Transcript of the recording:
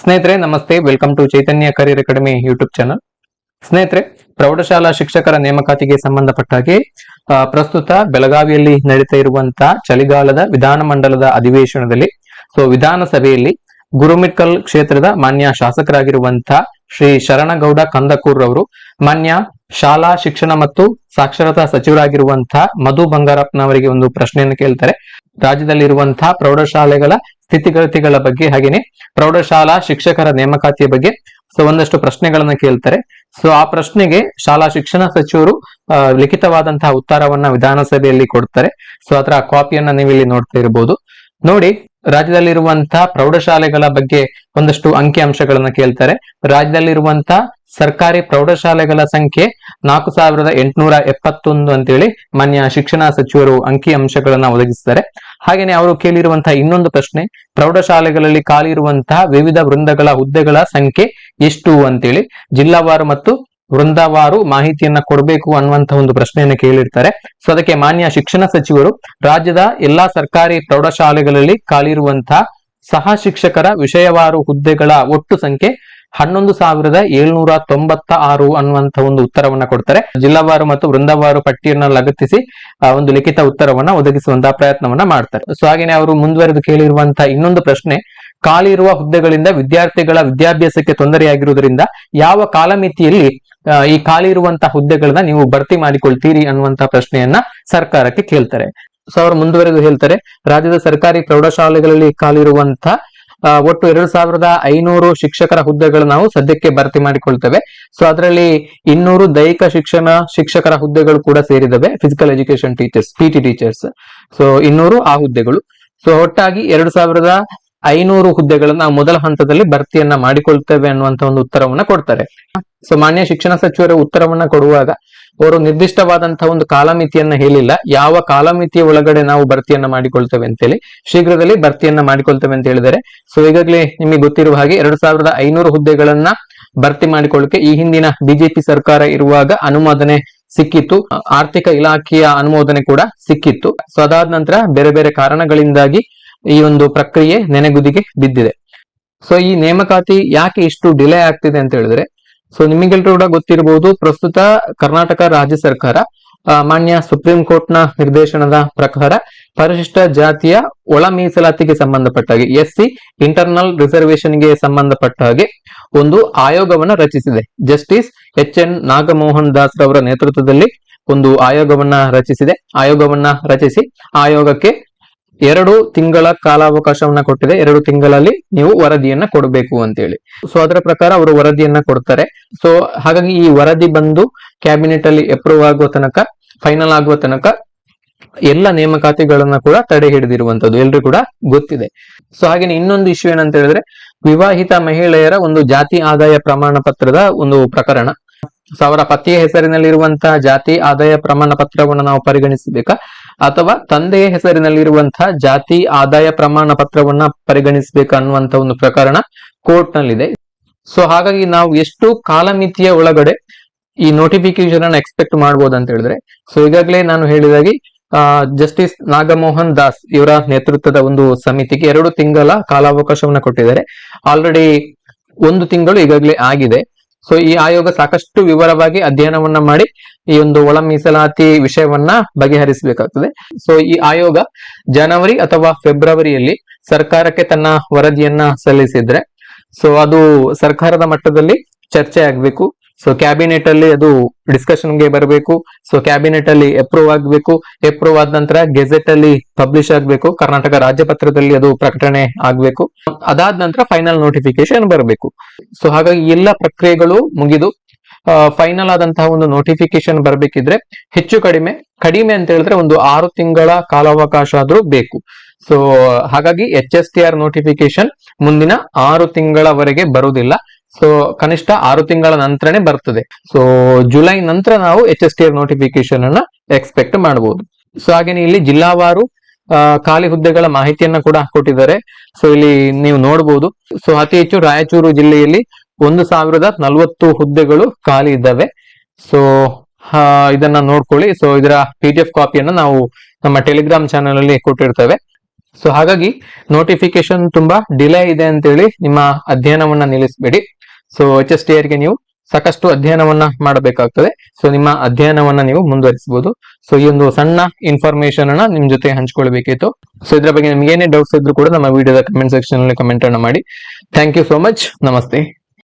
ಸ್ನೇಹಿತರೆ, ನಮಸ್ತೆ. Welcome to Chaitanya career academy YouTube channel ಸ್ನೇಹಿತರೆ, ಪ್ರೌಢಶಾಲಾ ಶಿಕ್ಷಕರ ನೇಮಕಾತಿಗೆ ಸಂಬಂಧಪಟ್ಟ ಹಾಗೆ ಪ್ರಸ್ತುತ ಬೆಳಗಾವಿಯಲ್ಲಿ ನಡೀತಾ ಇರುವಂತಹ ಚಳಿಗಾಲದ ವಿಧಾನಮಂಡಲದ ಅಧಿವೇಶನದಲ್ಲಿ ಸೊ ವಿಧಾನಸಭೆಯಲ್ಲಿ ಗುರುಮಿಟ್ಕಲ್ ಕ್ಷೇತ್ರದ ಮಾನ್ಯ ಶಾಸಕರಾಗಿರುವಂತಹ ಶ್ರೀ ಶರಣಗೌಡ ಕಂದಕೂರ್ ಅವರು ಮಾನ್ಯ ಶಾಲಾ ಶಿಕ್ಷಣ ಮತ್ತು ಸಾಕ್ಷರತಾ ಸಚಿವರಾಗಿರುವಂತಹ ಮಧು ಬಂಗಾರಪ್ಪನವರಿಗೆ ಒಂದು ಪ್ರಶ್ನೆಯನ್ನು ಕೇಳ್ತಾರೆ. ರಾಜ್ಯದಲ್ಲಿರುವಂತಹ ಪ್ರೌಢಶಾಲೆಗಳ ಸ್ಥಿತಿಗತಿಗಳ ಬಗ್ಗೆ ಹಾಗೇನೆ ಪ್ರೌಢಶಾಲಾ ಶಿಕ್ಷಕರ ನೇಮಕಾತಿಯ ಬಗ್ಗೆ ಸೊ ಒಂದಷ್ಟು ಪ್ರಶ್ನೆಗಳನ್ನ ಕೇಳ್ತಾರೆ. ಸೊ ಆ ಪ್ರಶ್ನೆಗೆ ಶಾಲಾ ಶಿಕ್ಷಣ ಸಚಿವರು ಲಿಖಿತವಾದಂತಹ ಉತ್ತರವನ್ನ ವಿಧಾನಸಭೆಯಲ್ಲಿ ಕೊಡ್ತಾರೆ. ಸೊ ಅದರ ಕಾಪಿಯನ್ನ ನೀವು ಇಲ್ಲಿ ನೋಡ್ತಾ ಇರಬಹುದು ನೋಡಿ ರಾಜ್ಯದಲ್ಲಿರುವಂತಹ ಪ್ರೌಢಶಾಲೆಗಳ ಬಗ್ಗೆ ಒಂದಷ್ಟು ಅಂಕಿ ಅಂಶಗಳನ್ನ ಕೇಳ್ತಾರೆ. ರಾಜ್ಯದಲ್ಲಿರುವಂತಹ ಸರ್ಕಾರಿ ಪ್ರೌಢಶಾಲೆಗಳ ಸಂಖ್ಯೆ ನಾಲ್ಕು ಸಾವಿರದ ಎಂಟುನೂರ ಎಪ್ಪತ್ತೊಂದು ಅಂತೇಳಿ ಮಾನ್ಯ ಶಿಕ್ಷಣ ಸಚಿವರು ಅಂಕಿ ಅಂಶಗಳನ್ನ ಒದಗಿಸಿದ್ದಾರೆ. ಹಾಗೇನೆ ಅವರು ಕೇಳಿರುವಂತಹ ಇನ್ನೊಂದು ಪ್ರಶ್ನೆ, ಪ್ರೌಢಶಾಲೆಗಳಲ್ಲಿ ಖಾಲಿ ಇರುವಂತಹ ವಿವಿಧ ವೃಂದಗಳ ಹುದ್ದೆಗಳ ಸಂಖ್ಯೆ ಎಷ್ಟು ಅಂತೇಳಿ. ಜಿಲ್ಲಾವಾರು ಮತ್ತು ವೃಂದವಾರು ಮಾಹಿತಿಯನ್ನ ಕೊಡಬೇಕು ಅನ್ನುವಂತ ಒಂದು ಪ್ರಶ್ನೆಯನ್ನು ಕೇಳಿರ್ತಾರೆ. ಸೊ ಅದಕ್ಕೆ ಮಾನ್ಯ ಶಿಕ್ಷಣ ಸಚಿವರು, ರಾಜ್ಯದ ಎಲ್ಲಾ ಸರ್ಕಾರಿ ಪ್ರೌಢಶಾಲೆಗಳಲ್ಲಿ ಖಾಲಿ ಇರುವಂತಹ ಸಹ ಶಿಕ್ಷಕರ ವಿಷಯವಾರು ಹುದ್ದೆಗಳ ಒಟ್ಟು ಸಂಖ್ಯೆ ಹನ್ನೊಂದು ಸಾವಿರದ ಏಳ್ನೂರ ತೊಂಬತ್ತ ಆರು ಅನ್ನುವಂತ ಒಂದು ಉತ್ತರವನ್ನ ಕೊಡ್ತಾರೆ. ಜಿಲ್ಲಾವಾರು ಮತ್ತು ವೃಂದವಾರು ಪಟ್ಟಿಯನ್ನ ಲಗತ್ತಿಸಿ ಒಂದು ಲಿಖಿತ ಉತ್ತರವನ್ನ ಒದಗಿಸುವಂತಹ ಪ್ರಯತ್ನವನ್ನ ಮಾಡ್ತಾರೆ. ಸೊ, ಹಾಗೇನೆ ಅವರು ಮುಂದುವರೆದು ಕೇಳಿರುವಂತಹ ಇನ್ನೊಂದು ಪ್ರಶ್ನೆ ಖಾಲಿ ಇರುವ ಹುದ್ದೆಗಳಿಂದ ವಿದ್ಯಾರ್ಥಿಗಳ ವಿದ್ಯಾಭ್ಯಾಸಕ್ಕೆ ತೊಂದರೆಯಾಗಿರುವುದರಿಂದ ಯಾವ ಕಾಲಮಿತಿಯಲ್ಲಿ ಈ ಖಾಲಿ ಇರುವಂತಹ ಹುದ್ದೆಗಳನ್ನ ನೀವು ಭರ್ತಿ ಮಾಡಿಕೊಳ್ತೀರಿ ಅನ್ನುವಂತಹ ಪ್ರಶ್ನೆಯನ್ನ ಸರ್ಕಾರಕ್ಕೆ ಕೇಳ್ತಾರೆ. ಸೊ, ಅವರು ಮುಂದುವರೆದು ಹೇಳ್ತಾರೆ, ರಾಜ್ಯದ ಸರ್ಕಾರಿ ಪ್ರೌಢಶಾಲೆಗಳಲ್ಲಿ ಖಾಲಿ ಇರುವಂತಹ ಒಟ್ಟು ಎರಡು ಸಾವಿರದ ಐನೂರು ಶಿಕ್ಷಕರ ಹುದ್ದೆಗಳು ನಾವು ಸದ್ಯಕ್ಕೆ ಭರ್ತಿ ಮಾಡಿಕೊಳ್ತೇವೆ. ಸೊ ಅದರಲ್ಲಿ ಇನ್ನೂರು ದೈಹಿಕ ಶಿಕ್ಷಣ ಶಿಕ್ಷಕರ ಹುದ್ದೆಗಳು ಕೂಡ ಸೇರಿದವೆ physical education teachers P T teachers so ಇನ್ನೂರು ಆ ಹುದ್ದೆಗಳು. ಸೊ ಒಟ್ಟಾಗಿ ಎರಡು ಸಾವಿರದ ಐನೂರು ಹುದ್ದೆಗಳನ್ನ ಮೊದಲ ಹಂತದಲ್ಲಿ ಭರ್ತಿಯನ್ನ ಮಾಡಿಕೊಳ್ತೇವೆ ಅನ್ನುವಂತ ಒಂದು ಉತ್ತರವನ್ನ ಕೊಡ್ತಾರೆ. ಸೊ ಮಾನ್ಯ ಶಿಕ್ಷಣ ಸಚಿವರು ಉತ್ತರವನ್ನ ಕೊಡುವಾಗ ಅವರು ನಿರ್ದಿಷ್ಟವಾದಂತಹ ಒಂದು ಕಾಲಮಿತಿಯನ್ನ ಹೇಳಿಲ್ಲ. ಯಾವ ಕಾಲಮಿತಿಯ ಒಳಗಡೆ ನಾವು ಭರ್ತಿಯನ್ನ ಮಾಡಿಕೊಳ್ತೇವೆ ಅಂತೇಳಿ ಶೀಘ್ರದಲ್ಲಿ ಭರ್ತಿಯನ್ನ ಮಾಡಿಕೊಳ್ತೇವೆ ಅಂತ ಹೇಳಿದರೆ ಸೊ ಈಗಾಗಲೇ ನಿಮಗೆ ಗೊತ್ತಿರುವ ಹಾಗೆ ಎರಡು ಸಾವಿರದ ಐನೂರು ಹುದ್ದೆಗಳನ್ನ ಭರ್ತಿ ಮಾಡಿಕೊಳ್ಳಕ್ಕೆ ಈ ಹಿಂದಿನ ಬಿಜೆಪಿ ಸರ್ಕಾರ ಇರುವಾಗ ಅನುಮೋದನೆ ಸಿಕ್ಕಿತ್ತು. ಆರ್ಥಿಕ ಇಲಾಖೆಯ ಅನುಮೋದನೆ ಕೂಡ ಸಿಕ್ಕಿತ್ತು. ಸೊ ಅದಾದ ನಂತರ ಬೇರೆ ಬೇರೆ ಕಾರಣಗಳಿಂದಾಗಿ ಈ ಒಂದು ಪ್ರಕ್ರಿಯೆ ನೆನೆಗುದಿಗೆ ಬಿದ್ದಿದೆ. ಸೊ ಈ ನೇಮಕಾತಿ ಯಾಕೆ ಇಷ್ಟು ಡಿಲೇ ಆಗ್ತಿದೆ ಅಂತ ಹೇಳಿದ್ರೆ ಸೊ ನಿಮಗೆಲ್ಲರೂ ಕೂಡ ಗೊತ್ತಿರಬಹುದು ಪ್ರಸ್ತುತ ಕರ್ನಾಟಕ ರಾಜ್ಯ ಸರ್ಕಾರ ಮಾನ್ಯ ಸುಪ್ರೀಂ ಕೋರ್ಟ್ನ ನಿರ್ದೇಶನದ ಪ್ರಕಾರ ಪರಿಶಿಷ್ಟ ಜಾತಿಯ ಒಳ ಮೀಸಲಾತಿಗೆ ಸಂಬಂಧಪಟ್ಟ ಹಾಗೆ ಎಸ್ ಸಿ ಇಂಟರ್ನಲ್ ರಿಸರ್ವೇಶನ್ಗೆ ಸಂಬಂಧಪಟ್ಟ ಹಾಗೆ ಒಂದು ಆಯೋಗವನ್ನ ರಚಿಸಿದೆ. Justice H N Nagamohan Das ರವರ ನೇತೃತ್ವದಲ್ಲಿ ಒಂದು ಆಯೋಗವನ್ನ ರಚಿಸಿದೆ. ಆಯೋಗವನ್ನ ರಚಿಸಿ, ಆಯೋಗಕ್ಕೆ ಎರಡು ತಿಂಗಳ ಕಾಲಾವಕಾಶವನ್ನ ಕೊಟ್ಟಿದೆ. ಎರಡು ತಿಂಗಳಲ್ಲಿ ನೀವು ವರದಿಯನ್ನ ಕೊಡಬೇಕು ಅಂತೇಳಿ. ಸೊ ಅದರ ಪ್ರಕಾರ ಅವರು ವರದಿಯನ್ನ ಕೊಡ್ತಾರೆ. ಸೊ ಹಾಗಾಗಿ ಈ ವರದಿ ಬಂದು ಕ್ಯಾಬಿನೆಟ್ ಅಲ್ಲಿ ಅಪ್ರೂವ್ ಆಗುವ ತನಕ ಫೈನಲ್ ಆಗುವ ತನಕ ಎಲ್ಲ ನೇಮಕಾತಿಗಳನ್ನ ಕೂಡ ತಡೆ ಹಿಡಿದಿರುವಂತದ್ದು. ಎಲ್ರಿಗೂ ಕೂಡ ಗೊತ್ತಿದೆ. ಸೊ ಹಾಗೆ ಇನ್ನೊಂದು ಇಶ್ಯೂ ಏನಂತ ಹೇಳಿದ್ರೆ, ವಿವಾಹಿತ ಮಹಿಳೆಯರ ಒಂದು ಜಾತಿ ಆದಾಯ ಪ್ರಮಾಣ ಪತ್ರದ ಒಂದು ಪ್ರಕರಣ. ಸೊ ಅವರ ಪತಿಯ ಹೆಸರಿನಲ್ಲಿರುವಂತಹ ಜಾತಿ ಆದಾಯ ಪ್ರಮಾಣ ಪತ್ರವನ್ನು ನಾವು ಪರಿಗಣಿಸಬೇಕಾ? ಅಥವಾ ತಂದೆಯ ಹೆಸರಿನಲ್ಲಿರುವಂತಹ ಜಾತಿ ಆದಾಯ ಪ್ರಮಾಣ ಪತ್ರವನ್ನ ಪರಿಗಣಿಸಬೇಕನ್ನುವಂತ ಒಂದು ಪ್ರಕರಣ ಕೋರ್ಟ್ ನಲ್ಲಿದೆ ಸೊ ಹಾಗಾಗಿ ನಾವು ಎಷ್ಟು ಕಾಲಮಿತಿಯ ಒಳಗಡೆ ಈ ನೋಟಿಫಿಕೇಶನ್ ಅನ್ನ ಎಕ್ಸ್ಪೆಕ್ಟ್ ಮಾಡಬಹುದು ಅಂತ ಹೇಳಿದ್ರೆ ಸೊ ಈಗಾಗಲೇ ನಾನು ಹೇಳಿದಾಗಿ ಜಸ್ಟಿಸ್ ನಾಗಮೋಹನ್ ದಾಸ್ ಇವರ ನೇತೃತ್ವದ ಒಂದು ಸಮಿತಿಗೆ ಎರಡು ತಿಂಗಳ ಕಾಲಾವಕಾಶವನ್ನ ಕೊಟ್ಟಿದ್ದಾರೆ. ಆಲ್ರೆಡಿ ಒಂದು ತಿಂಗಳು ಈಗಾಗಲೇ ಆಗಿದೆ. ಸೊ ಈ ಆಯೋಗ ಸಾಕಷ್ಟು ವಿವರವಾಗಿ ಅಧ್ಯಯನವನ್ನ ಮಾಡಿ ಈ ಒಂದು ಒಳ ಮೀಸಲಾತಿ ವಿಷಯವನ್ನ ಬಗೆಹರಿಸಬೇಕಾಗ್ತದೆ. ಸೊ ಈ ಆಯೋಗ ಜನವರಿ ಅಥವಾ ಫೆಬ್ರವರಿಯಲ್ಲಿ ಸರ್ಕಾರಕ್ಕೆ ತನ್ನ ವರದಿಯನ್ನ ಸಲ್ಲಿಸಿದ್ರೆ ಸೊ ಅದು ಸರ್ಕಾರದ ಮಟ್ಟದಲ್ಲಿ ಚರ್ಚೆ ಆಗ್ಬೇಕು ಸೊ ಕ್ಯಾಬಿನೆಟ್ ಅಲ್ಲಿ ಅದು ಡಿಸ್ಕಷನ್ಗೆ ಬರಬೇಕು. ಸೊ ಕ್ಯಾಬಿನೆಟ್ ಅಲ್ಲಿ ಅಪ್ರೂವ್ ಆಗಬೇಕು. ಅಪ್ರೂವ್ ಆದ ನಂತರ ಗೆಜೆಟ್ ಅಲ್ಲಿ ಪಬ್ಲಿಷ್ ಆಗಬೇಕು. ಕರ್ನಾಟಕ ರಾಜ್ಯಪತ್ರದಲ್ಲಿ ಅದು ಪ್ರಕಟಣೆ ಆಗಬೇಕು. ಅದಾದ ನಂತರ ಫೈನಲ್ ನೋಟಿಫಿಕೇಶನ್ ಬರಬೇಕು. ಸೊ ಹಾಗಾಗಿ ಎಲ್ಲ ಪ್ರಕ್ರಿಯೆಗಳು ಮುಗಿದು ಫೈನಲ್ ಆದಂತಹ ಒಂದು ನೋಟಿಫಿಕೇಶನ್ ಬರಬೇಕಿದ್ರೆ ಹೆಚ್ಚು ಕಡಿಮೆ ಕಡಿಮೆ ಅಂತ ಹೇಳಿದ್ರೆ ಒಂದು ಆರು ತಿಂಗಳ ಕಾಲಾವಕಾಶ ಆದ್ರೂ ಬೇಕು. ಸೊ ಹಾಗಾಗಿ H S T R notification ಮುಂದಿನ ಆರು ತಿಂಗಳವರೆಗೆ ಬರುವುದಿಲ್ಲ. ಸೊ ಕನಿಷ್ಠ ಆರು ತಿಂಗಳ ನಂತರನೇ ಬರ್ತದೆ. ಸೊ ಜುಲೈ ನಂತರ ನಾವು H S T R notification ಅನ್ನ ಎಕ್ಸ್ಪೆಕ್ಟ್ ಮಾಡಬಹುದು ಸೊ ಹಾಗೇನೆ ಇಲ್ಲಿ ಜಿಲ್ಲಾವಾರು ಖಾಲಿ ಹುದ್ದೆಗಳ ಮಾಹಿತಿಯನ್ನ ಕೂಡ ಕೊಟ್ಟಿದ್ದಾರೆ. ಸೊ ಇಲ್ಲಿ ನೀವು ನೋಡಬಹುದು ಸೊ ಅತಿ ಹೆಚ್ಚು ರಾಯಚೂರು ಜಿಲ್ಲೆಯಲ್ಲಿ ಒಂದು ಸಾವಿರದ ನಲವತ್ತು ಹುದ್ದೆಗಳು ಖಾಲಿ ಇದ್ದಾವೆ. ಸೊ ಇದನ್ನ ನೋಡ್ಕೊಳ್ಳಿ. ಸೊ ಇದರ ಪಿ ಡಿ ಎಫ್ ಕಾಪಿಯನ್ನ ನಾವು ನಮ್ಮ ಟೆಲಿಗ್ರಾಮ್ ಚಾನೆಲ್ ಅಲ್ಲಿ ಕೊಟ್ಟಿರ್ತೇವೆ. ಸೊ ಹಾಗಾಗಿ ನೋಟಿಫಿಕೇಶನ್ ತುಂಬಾ ಡಿಲೇ ಇದೆ ಅಂತೇಳಿ ನಿಮ್ಮ ಅಧ್ಯಯನವನ್ನ ನಿಲ್ಲಿಸಬೇಡಿ. ಸೊ ಎಚ್ ಎಸ್ ಟಿ ನೀವು ಸಾಕಷ್ಟು ಅಧ್ಯಯನವನ್ನ ಮಾಡಬೇಕಾಗ್ತದೆ. ಸೊ ನಿಮ್ಮ ಅಧ್ಯಯನವನ್ನ ನೀವು ಮುಂದುವರಿಸಬಹುದು. ಸೊ ಈ ಒಂದು ಸಣ್ಣ ಇನ್ಫಾರ್ಮೇಶನ್ ಅನ್ನ ನಿಮ್ ಜೊತೆ ಹಂಚ್ಕೊಳ್ಬೇಕಿತ್ತು. ಸೊ ಇದ್ರ ಬಗ್ಗೆ ನಿಮ್ಗೆ ಏನೇ ಡೌಟ್ಸ್ ಇದ್ರು ಕೂಡ ನಮ್ಮ ವಿಡಿಯೋದ ಕಮೆಂಟ್ ಸೆಕ್ಷನ್ ಅಲ್ಲಿ ಕಮೆಂಟ್ ಅನ್ನ ಮಾಡಿ. ಥ್ಯಾಂಕ್ ಯು ಸೋ ಮಚ್ ನಮಸ್ತೆ.